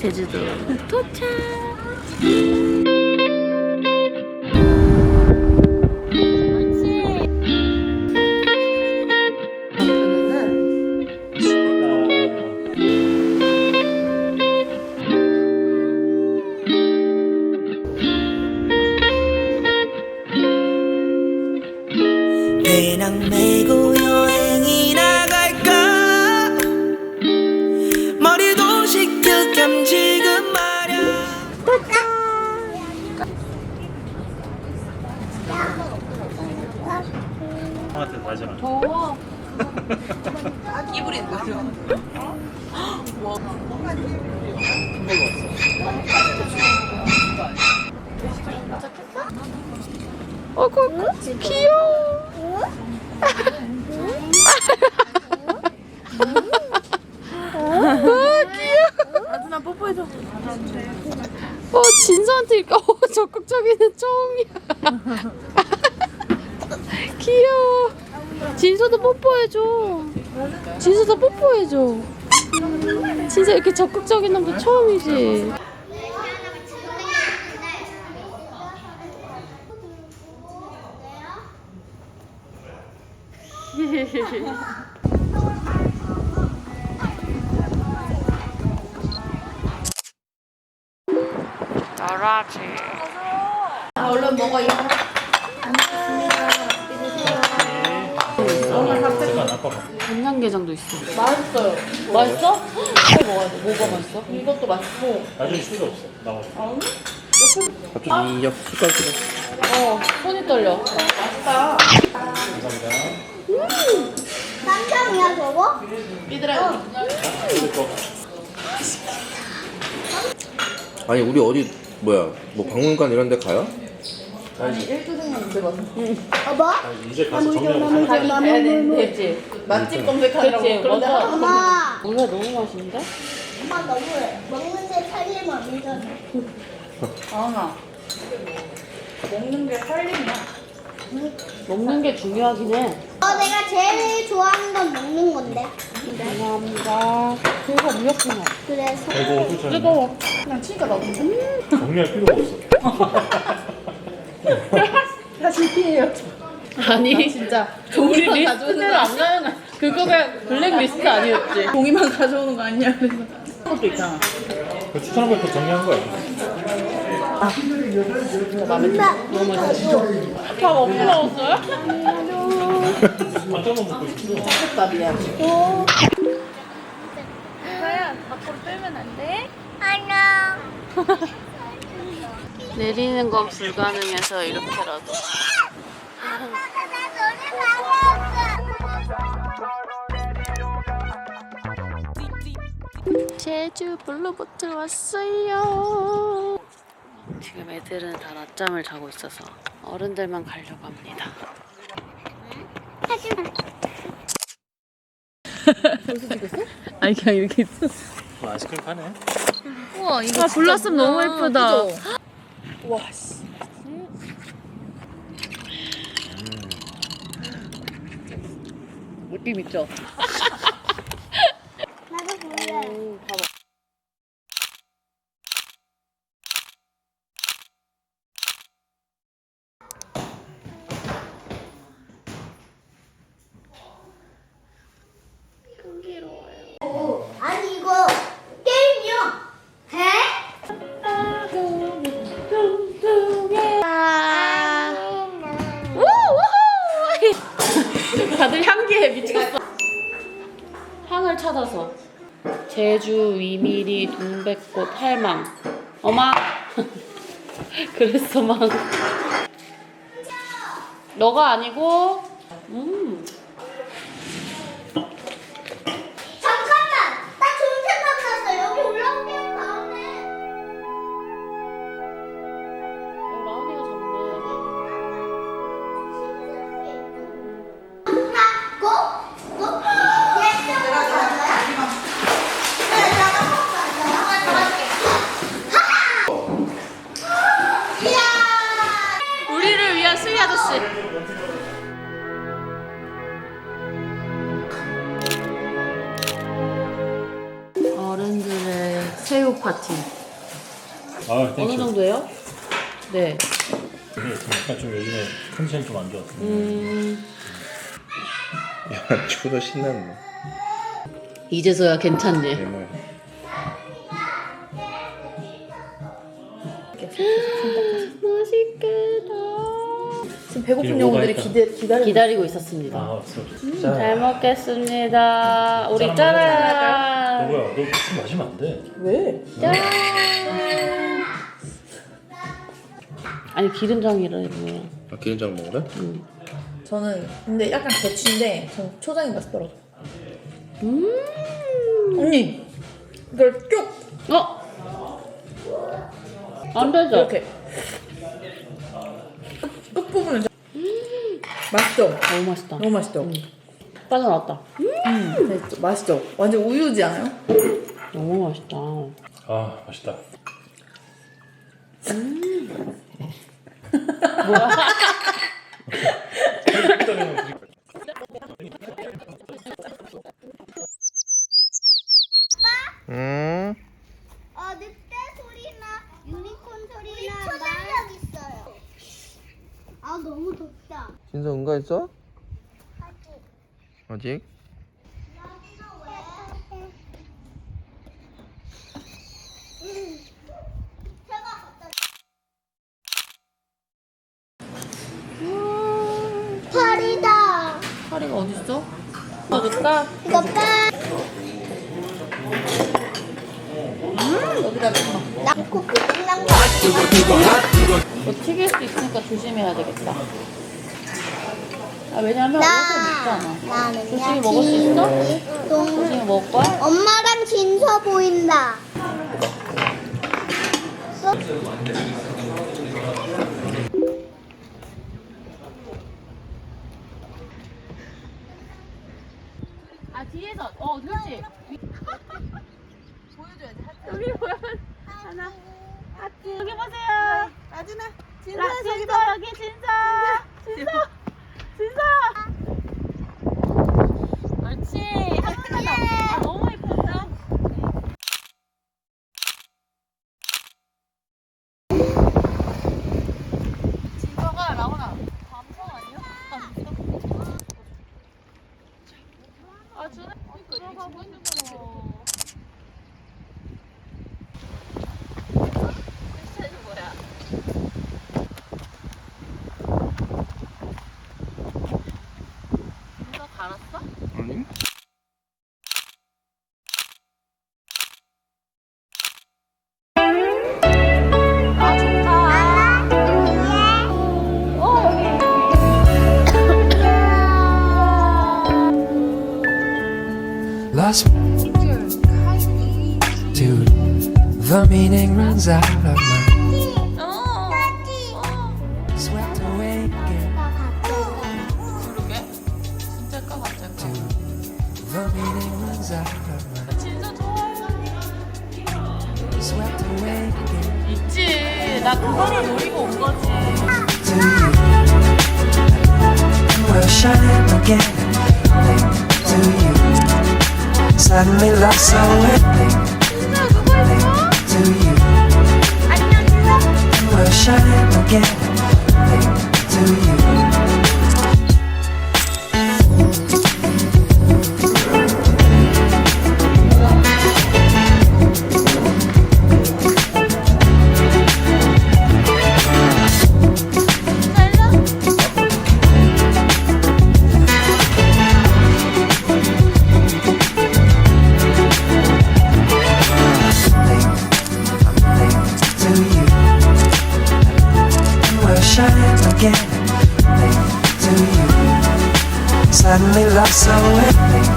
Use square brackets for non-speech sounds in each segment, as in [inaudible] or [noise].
제주도 도착. 형한테 다시마. [laughs] 어구 귀여워. 아준아 뽀뽀해줘. 어 진서한테 이렇게 어, 적극적이는 처음이야. 귀여워. 진서도 뽀뽀해줘. 진서도 뽀뽀해줘. 진짜 이렇게 적극적인 남자 처음이지. [laughs] 아 얼른 먹어 이거. 게장도 있어. 맛있어요. 맛있어? 이거 먹어야 돼. 뭐가 맛있어? 이것도 맛있고. 나중에 필요 없어. 나와. 갑자기 옆 들어 어, 손이 떨려. 감사합니다. 깜짝이야 저거? 얘들아 아니 우리 어디 뭐야 뭐 박물관 이런 데 가요? 아니 1두생만 문제 봤어. 어머? 이제 가서 정리하고 자기 가야 되는데 됐지? 맛집 검색하느라고 그치, 그런데 먼저. 하나도 못 엄마 우리가 너무 맛있는데? 엄마 너무해 먹는데 살림 아니잖아 아나 먹는 게 살림이야. 먹는 게 중요하긴 해. 어 내가 제일 좋아하는 건 먹는 건데 감사합니다. 그래서 아이고 후천. 뜨거워. 그냥 치니까 나도 정리할 필요가 없어. [laughs] 다 실패해요. 아니, 진짜 우리 종이만 리스트대로 가져오는 안 가는 거야. 그거가 블랙리스트 아니었지? 거 종이만 가져오는 거 아니야? 그래서 그것도 있잖아. 그 추천한 걸또 정리한 거야. 너무 맛있어. 밥 없이 먹었어요? 반찬만 먹고 싶어. 밥이야. [laughs] 내리는 건 불가능해서 이렇게라도. 제주 블루보트 왔어요. 지금 애들은 다 낮잠을 자고 있어서 어른들만 가려고 합니다. [laughs] 아니 그냥 이렇게 있어. 뭐 아이스크림 파네. 우와 이거 아 블라썸 너무 예쁘다. 와 씨. 느낌 있죠? [laughs] 그랬어 망 너가 아니고 음 파티. 아, 어느 땡큐. 정도예요? 네. 약간 좀 요즘에 컨디션이 좀 안 좋아서. 음, [laughs] 야 추도 신났네 이제서야 괜찮니? 정말 배고픈 영혼들이 기대, 기다리고 기다리고 있었습니다. 아, 없어. 잘 먹겠습니다. 우리 짜라야. 너야, 너술 마시면 안 돼. 왜? 짠. 아니 기름장이라 뭐야? 아, 기름장 먹으래? 저는 근데 약간 개취인데 전 초장이 맛있더라고 음. 언니 이걸 쭉 어? 안 되죠? 이렇게 끝, 끝부분을 좀- 맛있죠? 너무 맛있다. 너무 맛있죠? 빠져나왔다. 음, 네, 맛있죠? 완전 우유지 않아요? 너무 맛있다. 아, 맛있다. 음 어, 늑대 소리나 유니콘 소리나 초장력 있어요. 아 너무 덥다. 진서 응가했어? 아직. 아직? 음. 파리다. 파리가 어딨어? 어딜까? 이거 빠. 여기다 넣어 낳고 끝난 거. 뭐 튀길 수 있으니까 조심해야 되겠다. 아, 왜냐면 나. 옷을 입잖아. 나는요. 조심히 먹을 수 있어? 동- 조심히 먹을 거야? 엄마랑 진서 보인다. 아, 뒤에서. 어, 그렇지. 보여줘야지. 여기 보여. 하나. 하트. 여기 보세요. 나준아 라, 진서, 여기 진서. 진서. 진서. 그렇 Lost Dude, the meaning runs out of my Swept away again 그러게. 진짜까 가짜까. The meaning runs out of my 진짜 좋아요. Swept away again 있지. 나 그거를 노리고 온 거지. to you We're shining again Link to you Suddenly love so everything to you. Will shine again. Suddenly lost so to you.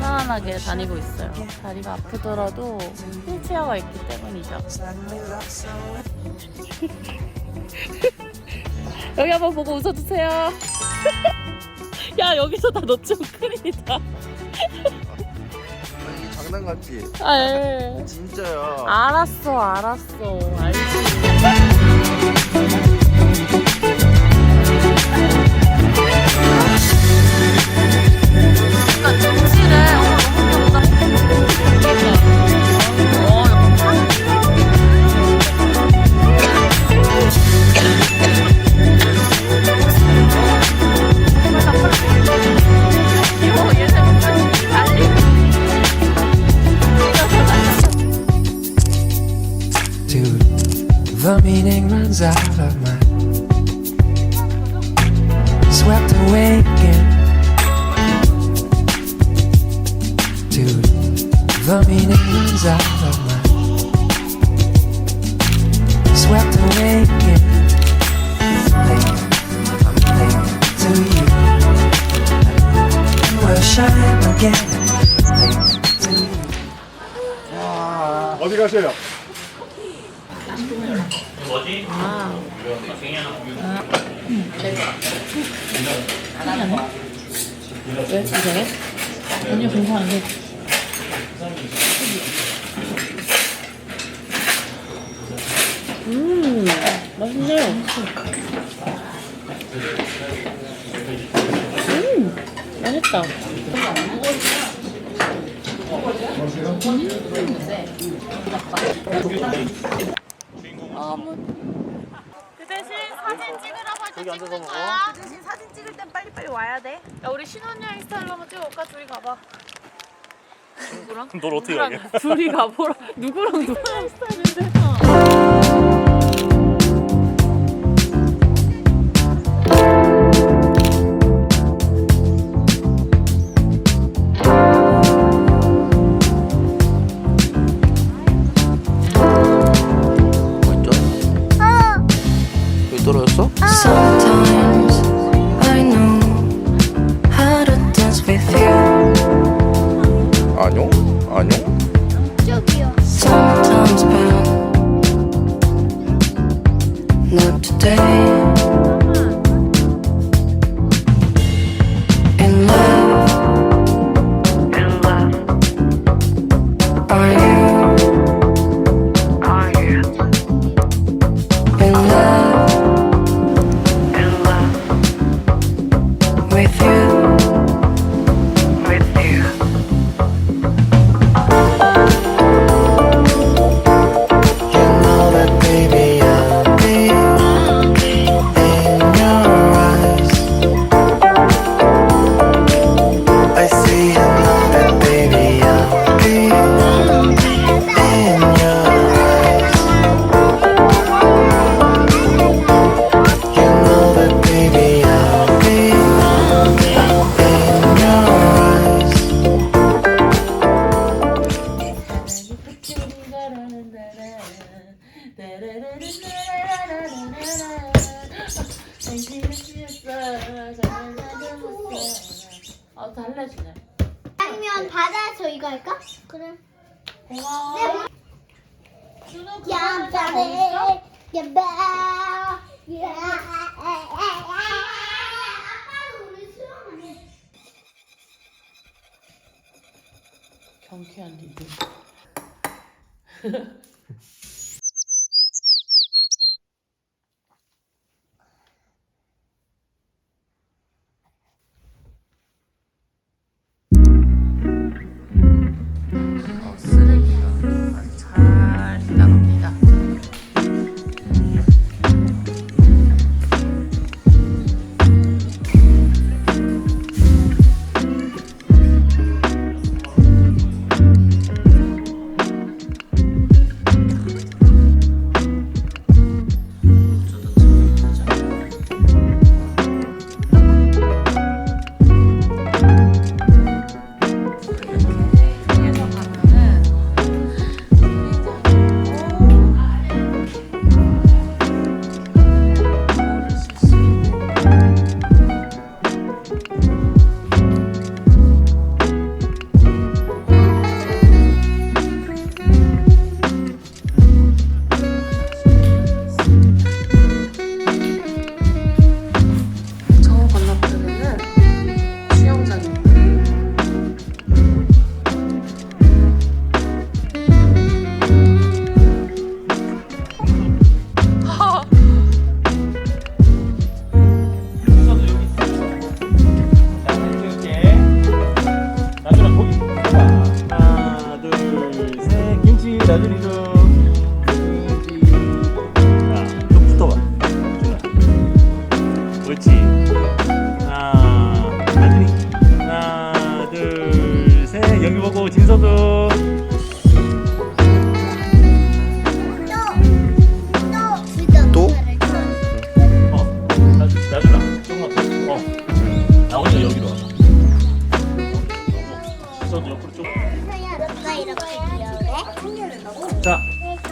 편안하게 다니고 있어요. 다리가 아프더라도 휠체어가 있기 때문이죠. [laughs] 여기 한번 보고 웃어주세요. [laughs] 야 여기서 다 너좀 큰일이다. 아니 장난 같지? 아, 예. 진짜야 알았어, 알았어, 알지. To the meaning runs out of my swept away again late, I'm late to you will shine again late to you 어디 가세요? 왜? 이상해? 아니요, 괜찮은 맛있네요. 음, 맛있다. 그 대신 사진 찍으라고 할때 찍는 거야. 그 대신 사진 찍을 땐 빨리빨리 와야 돼. 야 우리 신혼여행 스타일로 한번 찍어볼까? 둘이 가봐 누구랑? 널 어떻게? 누구랑 [laughs] 둘이 가보라 누구랑 누구랑 스타일인데? 뭐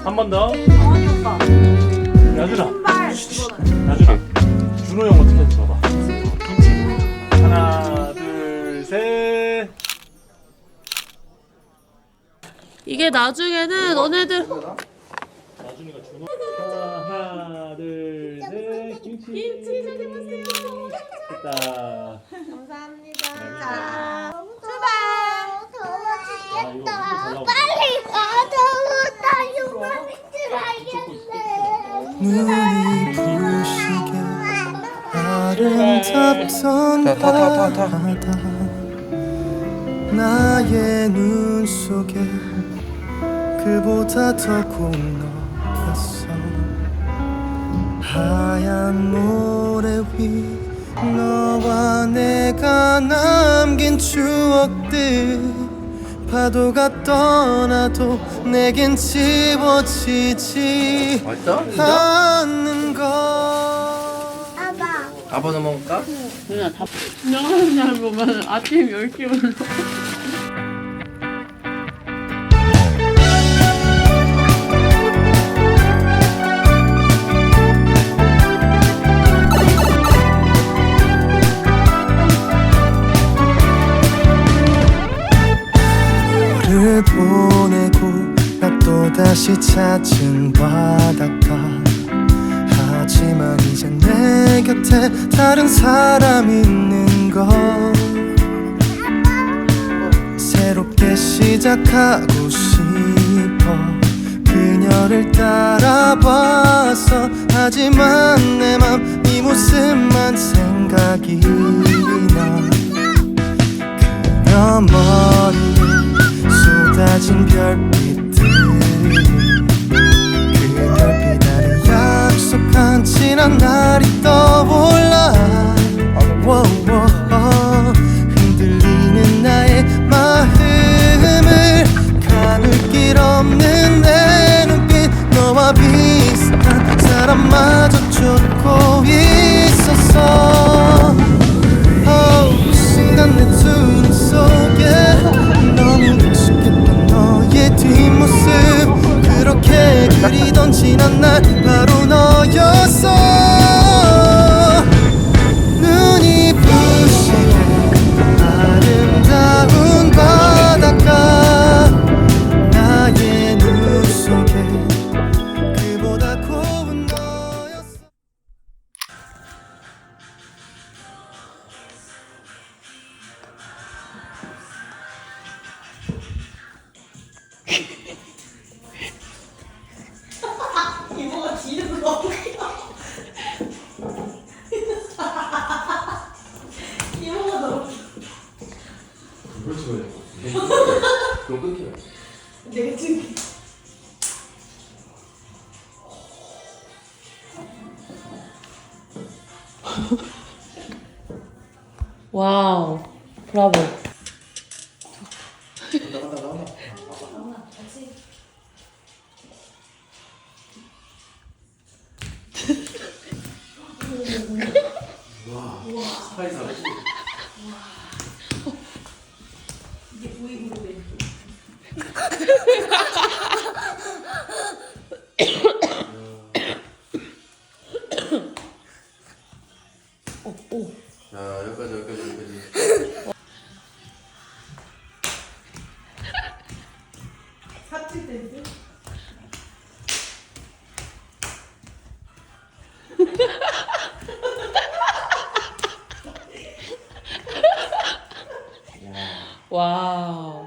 한 번 더. 야준아. 야준아. 준호 형 어떻게 하는지 봐봐. 김치. 하나, 둘, 셋. 이게 나중에는 너네들 나준이가 준호. 하나, 둘, 셋. 김치. 김치 잘 해보세요. 됐다. 감사합니다. 자, 자, 출발. 더워 아, 이거 죽겠다. 잘 나오네. 빨리 가. 더워. 나 용감인 줄 알겠네. 눈이 부시게 아름답던 타, 타. 바다 나의 눈 속에 그보다 더 고너웠어 하얀 모래 위 너와 내가 남긴 추억들 파도가 떠나도 내겐 지워지지 맛있어? 않는 것 아빠. 아빠는 먹을까? 누나 다날 보면 아침 10시부터 찾은 바닷가. 하지만 이제 내 곁에 다른 사람 있는 것 새롭게 시작하고 싶어. 그녀를 따라봤어 하지만 내 맘 이 모습만 생각이 나. 그녀 머리에 쏟아진 별빛들 약속한 지난 날이 떠올라. 워워, 흔들리는 나의 마음을 가눌 길 없는 내 눈빛 너와 비슷한 사람마저 자 여기까지 여기